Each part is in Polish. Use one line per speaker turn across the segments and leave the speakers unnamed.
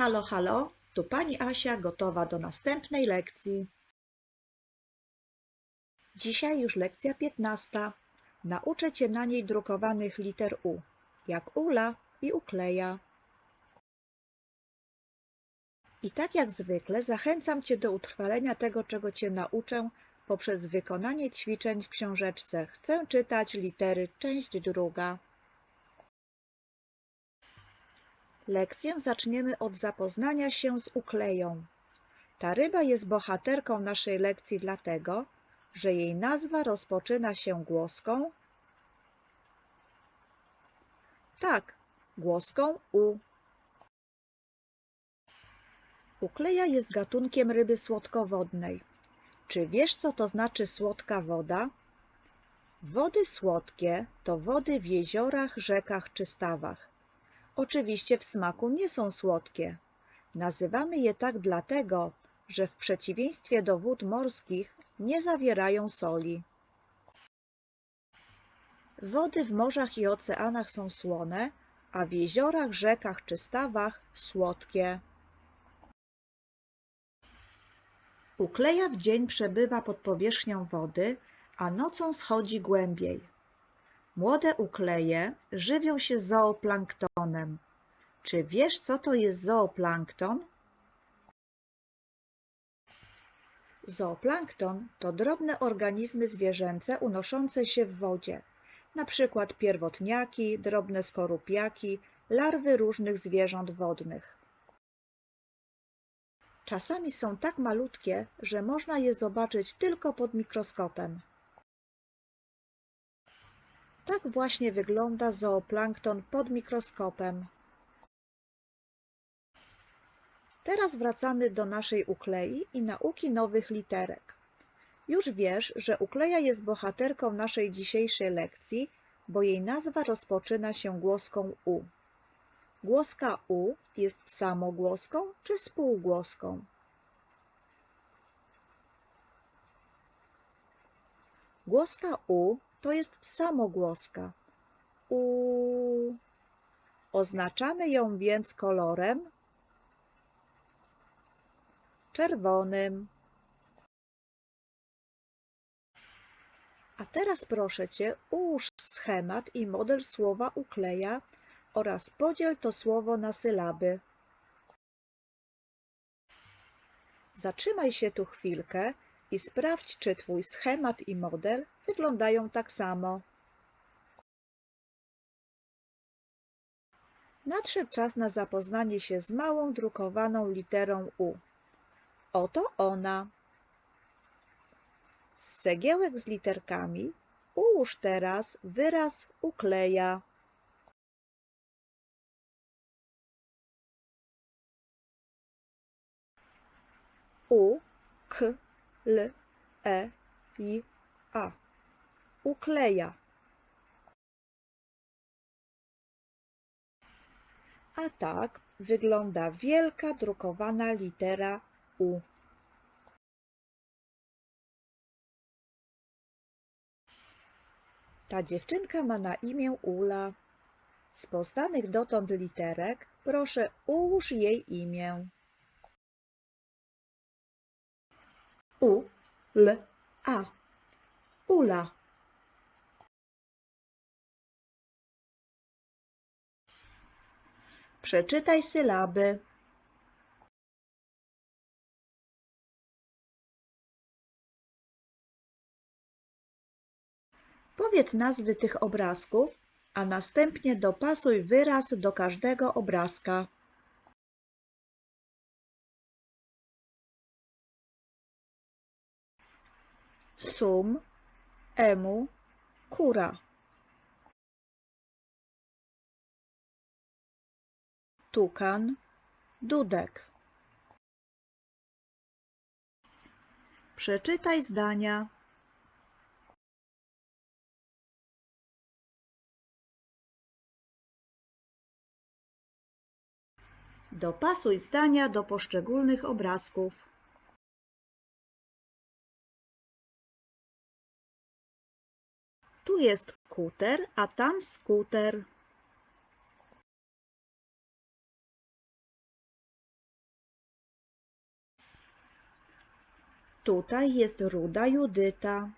Halo, halo, tu pani Asia gotowa do następnej lekcji. Dzisiaj już lekcja piętnasta. Nauczę cię na niej drukowanych liter U, jak Ula i ukleja. I tak jak zwykle zachęcam cię do utrwalenia tego, czego cię nauczę, poprzez wykonanie ćwiczeń w książeczce Chcę czytać litery, część druga. Lekcję zaczniemy od zapoznania się z ukleją. Ta ryba jest bohaterką naszej lekcji dlatego, że jej nazwa rozpoczyna się głoską. Tak, głoską U. Ukleja jest gatunkiem ryby słodkowodnej. Czy wiesz, co to znaczy słodka woda? Wody słodkie to wody w jeziorach, rzekach czy stawach. Oczywiście w smaku nie są słodkie. Nazywamy je tak dlatego, że w przeciwieństwie do wód morskich nie zawierają soli. Wody w morzach i oceanach są słone, a w jeziorach, rzekach czy stawach słodkie. Ukleja w dzień przebywa pod powierzchnią wody, a nocą schodzi głębiej. Młode ukleje żywią się zooplanktonem. Czy wiesz, co to jest zooplankton? Zooplankton to drobne organizmy zwierzęce unoszące się w wodzie, przykład pierwotniaki, drobne skorupiaki, larwy różnych zwierząt wodnych. Czasami są tak malutkie, że można je zobaczyć tylko pod mikroskopem. Tak właśnie wygląda zooplankton pod mikroskopem. Teraz wracamy do naszej uklei i nauki nowych literek. Już wiesz, że ukleja jest bohaterką naszej dzisiejszej lekcji, bo jej nazwa rozpoczyna się głoską U. Głoska U jest samogłoską czy spółgłoską? Głoska U to jest samogłoska. U. Oznaczamy ją więc kolorem czerwonym. A teraz proszę Cię, ułóż schemat i model słowa ukleja oraz podziel to słowo na sylaby. Zatrzymaj się tu chwilkę i sprawdź, czy Twój schemat i model wyglądają tak samo. Nadszedł czas na zapoznanie się z małą drukowaną literą U. Oto ona. Z cegiełek z literkami ułóż teraz wyraz ukleja. U, k, l, e, i, a. Ukleja. A tak wygląda wielka drukowana litera U. Ta dziewczynka ma na imię Ula. Z poznanych dotąd literek proszę ułóż jej imię. U, L, A. Ula. Przeczytaj sylaby. Powiedz nazwy tych obrazków, a następnie dopasuj wyraz do każdego obrazka. Sum, emu, kura. Tukan, dudek. Przeczytaj zdania. Dopasuj zdania do poszczególnych obrazków. Tu jest kuter, a tam skuter. Tutaj jest ruda Judyta.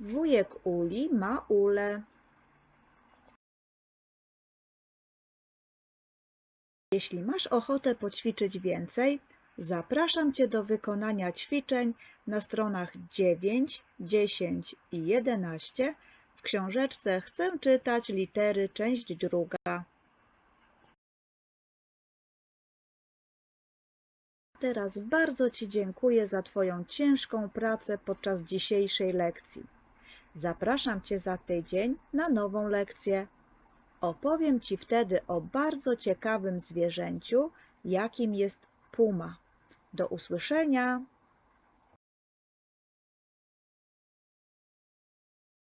Wujek Uli ma ulę. Jeśli masz ochotę poćwiczyć więcej, zapraszam Cię do wykonania ćwiczeń na stronach 9, 10 i 11 w książeczce Chcę czytać litery, część druga. Teraz bardzo Ci dziękuję za Twoją ciężką pracę podczas dzisiejszej lekcji. Zapraszam Cię za tydzień na nową lekcję. Opowiem Ci wtedy o bardzo ciekawym zwierzęciu, jakim jest puma. Do usłyszenia!